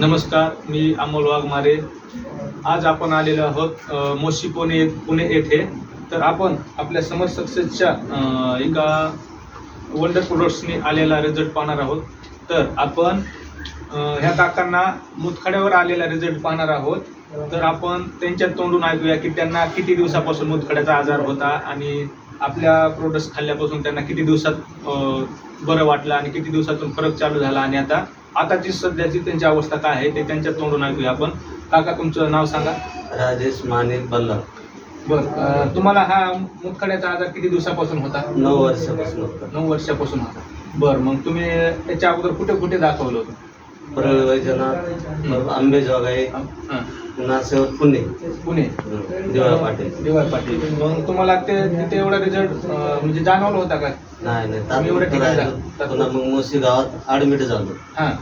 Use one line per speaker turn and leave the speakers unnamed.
नमस्कार मी अमोल वाघमारे. आज आपण आलेलो आहोत मोशी पुणे पुणे येथे. तर आपण आपल्या समर सक्सेसच्या एका वंडर प्रोडक्ट्सने आलेला रिझल्ट पाहणार आहोत. तर आपण ह्या काकांना मुतखड्यावर आलेला रिझल्ट पाहणार आहोत. तर आपण त्यांच्या तोंडून ऐकूया की त्यांना किती दिवसापासून मुतखड्याचा आजार होता आणि आपल्या प्रोडक्ट्स खाल्ल्यापासून त्यांना किती दिवसात बरं वाटलं आणि किती दिवसातून फरक चालू झाला आणि आता आताची सध्याची त्यांची अवस्था काय आहे ते त्यांच्या तोंडून ऐकूया. आपण काका तुमचं नाव सांगा.
राजेश माणिक बल्ला
बर तुम्हाला हा मुतखड्याचा आजार किती दिवसापासून होता?
नऊ वर्षापासून होता.
नऊ वर्षापासून होता. बर मग तुम्ही त्याच्या अगोदर कुठे कुठे दाखवलं होतं?
परळी वैजनाथ आंबेजोगाई. नासेवर पुणे.
पुणे.
दिवाळ पाटील.
देवाय पाटील. मग तुम्हाला ते तिथे एवढा रिझल्ट म्हणजे जाणवलं होता का?
नाही नाही.
तुम्ही एवढ्या ठिकाणी
पुन्हा मग मोशी गावात ऍडमिट झालो.
हां.